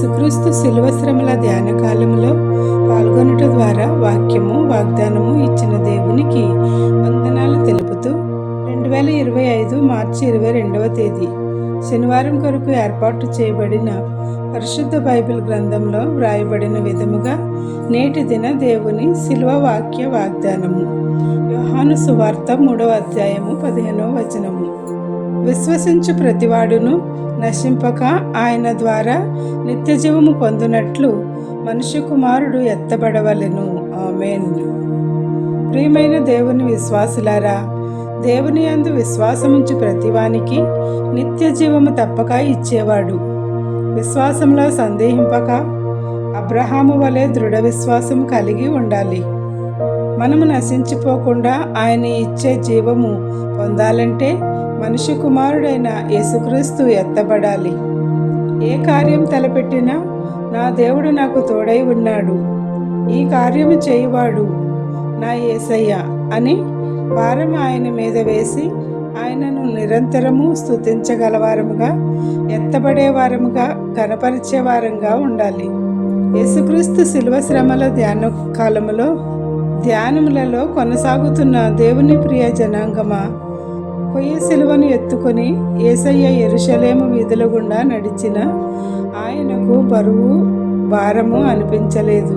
యేసుక్రీస్తు శిలువ శ్రమల ధ్యాన కాలంలో పాల్గొనట ద్వారా వాక్యము వాగ్దానము ఇచ్చిన దేవునికి వందనాలు తెలుపుతూ రెండు వేల ఇరవై ఐదు మార్చి ఇరవై రెండవ తేదీ శనివారం కొరకు ఏర్పాటు చేయబడిన పరిశుద్ధ బైబిల్ గ్రంథంలో వ్రాయబడిన విధముగా నేటి దిన దేవుని శిల్వ వాక్య వాగ్దానము. యోహాను సువార్త మూడవ అధ్యాయము పదిహేనవ వచనము. విశ్వసించు ప్రతివాడును నశింపక ఆయన ద్వారా నిత్యజీవము పొందినట్లు మనుష్య కుమారుడు ఎత్తబడవలెను. ఆమెన్. ప్రియమైన దేవుని విశ్వాసులారా దేవుని అందు విశ్వాసముంచు ప్రతివానికి నిత్య జీవము తప్పక ఇచ్చేవాడు. విశ్వాసంలో సందేహింపక అబ్రహాము వలె దృఢ విశ్వాసం కలిగి ఉండాలి. మనము నశించిపోకుండా ఆయన ఇచ్చే జీవము పొందాలంటే మనిషి కుమారుడైన యేసుక్రీస్తు ఎత్తబడాలి. ఏ కార్యం తలపెట్టినా నా దేవుడు నాకు తోడై ఉన్నాడు. ఈ కార్యము చేయువాడు నా యేసయ్య అని భారం ఆయన మీద వేసి ఆయనను నిరంతరము స్తుతించగలవారముగా ఎత్తబడేవారముగా కనపరిచేవారంగా ఉండాలి. యేసుక్రీస్తు శిల్వ శ్రమల ధ్యాన కాలములో ధ్యానములలో కొనసాగుతున్న దేవుని ప్రియ జనాంగమా? కొయ్య సిలువను ఎత్తుకొని ఏసయ్య ఎరుషలేము వీధుల గుండా నడిచిన ఆయనకు బరువు భారము అనిపించలేదు.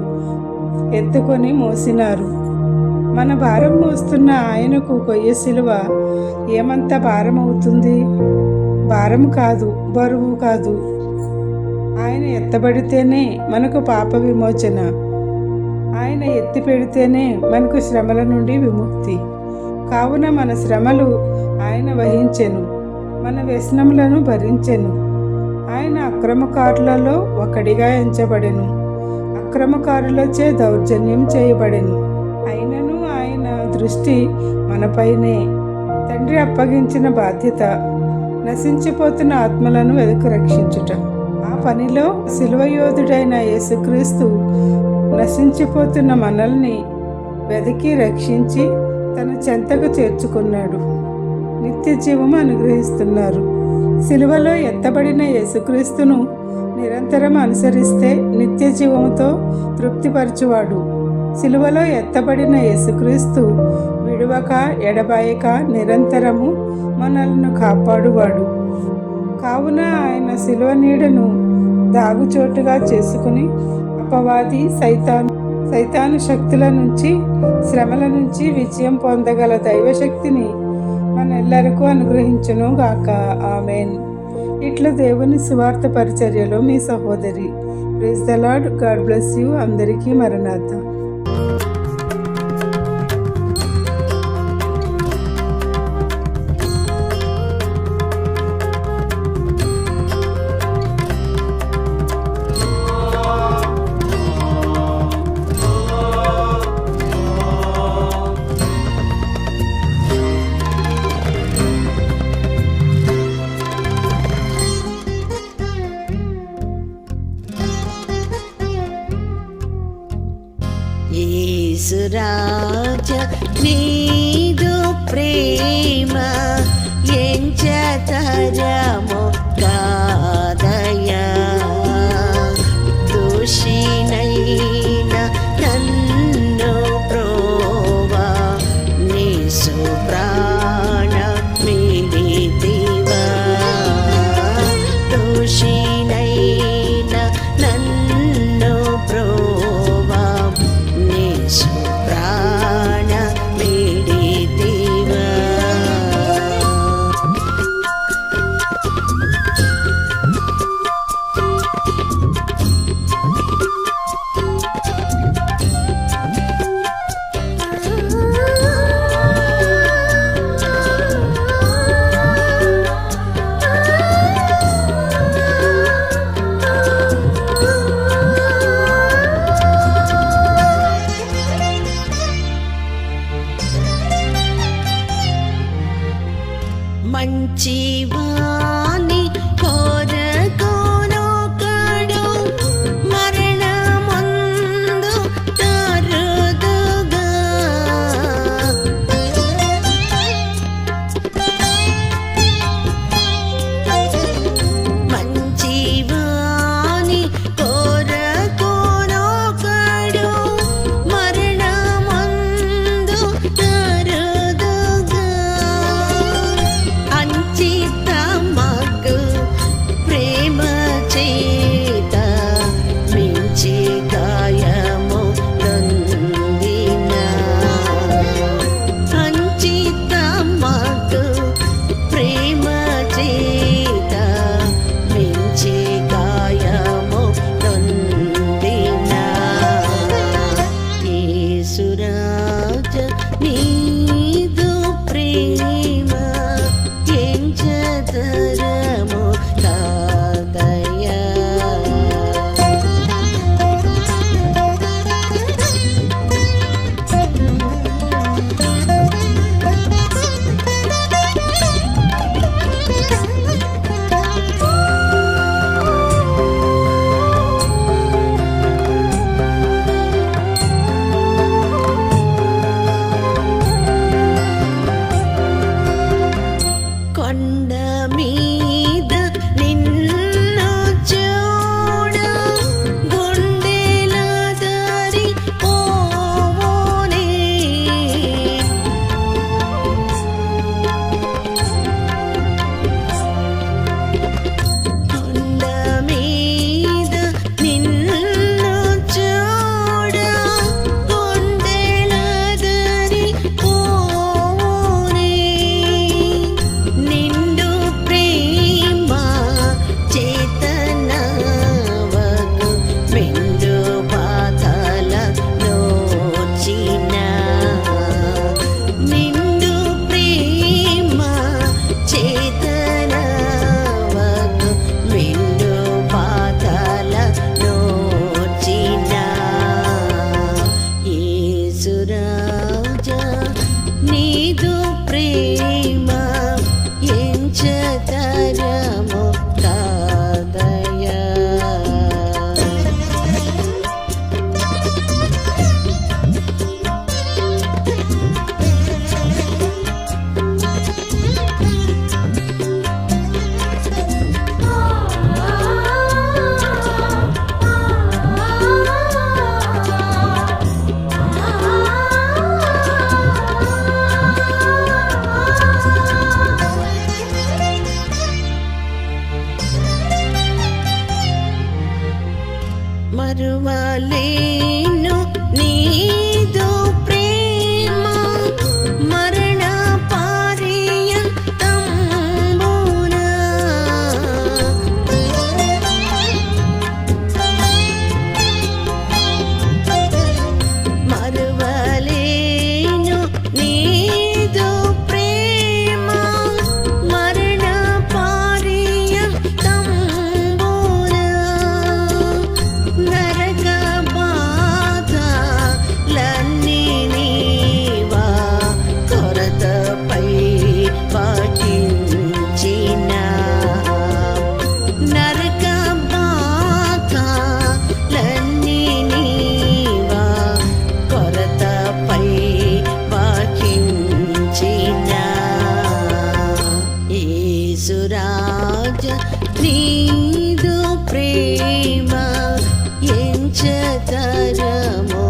ఎత్తుకొని మోసినారు. మన భారం మోస్తున్న ఆయనకు కొయ్య సిలువ ఏమంత భారం అవుతుంది భారం కాదు బరువు కాదు. ఆయన ఎత్తబడితేనే మనకు పాప విమోచన. ఆయన ఎత్తి పెడితేనే మనకు శ్రమల నుండి విముక్తి. కావున మన శ్రమలు ఆయన వహించెను. మన వ్యసనములను భరించెను. ఆయన అక్రమకారులలో ఒకడిగా ఎంచబడెను. అక్రమకారులచే దౌర్జన్యం చేయబడెను. అయినను ఆయన దృష్టి మనపైనే. తండ్రి అప్పగించిన బాధ్యత నశించిపోతున్న ఆత్మలను వెతుకు రక్షించుట. ఆ పనిలో శిలువయోధుడైన యేసుక్రీస్తు నశించిపోతున్న మనల్ని వెతికి రక్షించి తన చెంతకు చేర్చుకున్నాడు. నిత్య జీవము అనుగ్రహిస్తున్నారు. సిలువలో ఎత్తబడిన యేసుక్రీస్తును నిరంతరం అనుసరిస్తే నిత్య జీవముతో తృప్తిపరచువాడు. సిలువలో ఎత్తబడిన యేసుక్రీస్తు విడవక ఎడబాయక నిరంతరము మనల్ని కాపాడువాడు. కావున ఆయన సిలువ నీడను దాగుచోటుగా చేసుకుని అపవాది సైతాన్ సైతాను శక్తుల నుంచి శ్రమల నుంచి విజయం పొందగల దైవశక్తిని మనెల్లరికూ అనుగ్రహించును గాక. ఆమెన్. ఇట్లా దేవుని సువార్త పరిచర్యలో మీ సహోదరి. Praise the God bless you. అందరికీ మరణాత యేసురాజ యేసురాజ నీదు ప్రేమ ఎంచతరమో